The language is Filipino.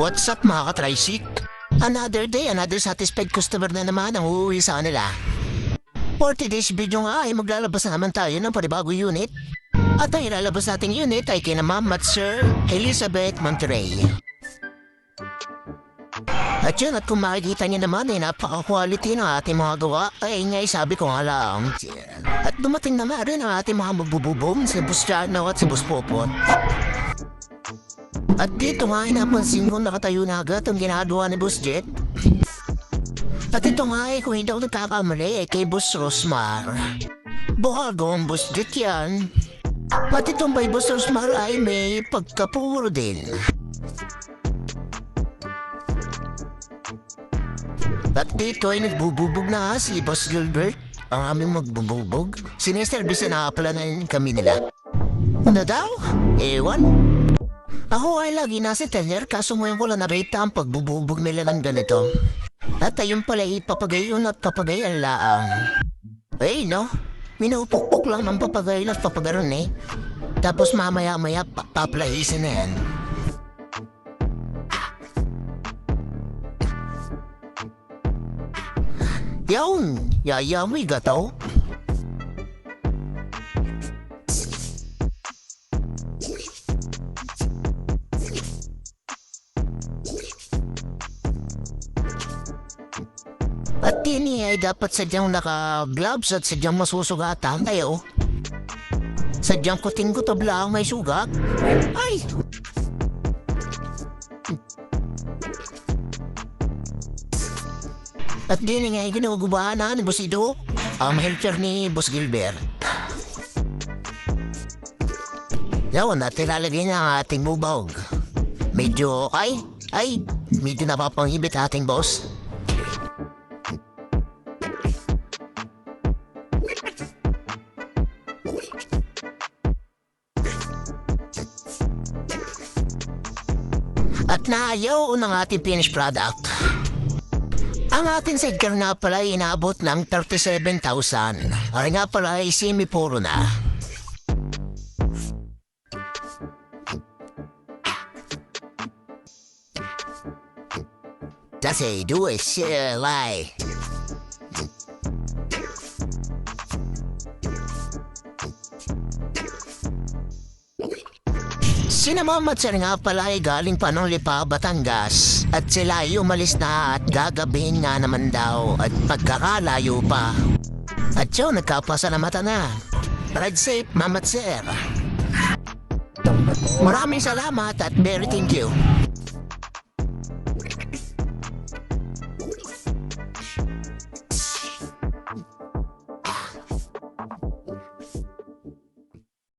What's up mga ka-trisik? Another day, another satisfied customer na naman ang uuwi sa kanila. For today's video nga ay maglalabas na naman tayo ng panibagong unit. At ang ilalabas nating unit ay kina Ma'am at Sir Elizabeth Monterey. At yun, at kung makikita niyo naman ay napaka-quality ng ating mga gawa, ay ngay sabi ko nga lang. At dumating na nga rin ang ating mga magbububong si Bustiano at si Buspopot. At dito nga ay napansin ko nakatayo na agad ang ginagawa ni Boss Jet. At ito nga ay kung hindi ako nagkakamali ay kay Boss Rosmar. Buhago ang Boss Jet yan. At itong by Boss Rosmar ay may pagkapuro din. At dito ay nagbububog na si Boss Gilbert. Ang aming magbububog. Sineservice na pala na kami nila. Ano daw? Ewan. Ako ay lagi nasa teller kaso ngayon ko lang nabita ang pagbububog nila ng ganito. At ayun pala ipapagayon at papagayan laang. Eh no, minupukpok lang ng papagayon at papagaron eh. Tapos mamaya-maya pa paplahisin na yan. Yawn, yayamoy gataw. At tini ay dapat sadyang naka-gloves at sadyang masusugatan tayo. Sadyang kuting ko tabla ang may sugat. Ay! At din nga ay ginugubahan ni Boss Ido, ang helper ni Boss Gilbert. Yawan at ilalagay niya ang ating bubog. Medyo, ay, ay, medyo napapanghibit ating boss. At naayaw ng ating finished product. Ang ating sidecar nga pala ay inaabot ng 37,000. Ay nga pala ay semi-puro na. Kasi do it shit like. Sina Mama Sir nga pala ay galing pa nung Lipa, Batangas. At sila ay umalis na at gagabihin nga naman daw at pagkakalayo pa. At yun, nagkapasalamatan na. Ride safe, Mama Sir. Maraming salamat at very thank you.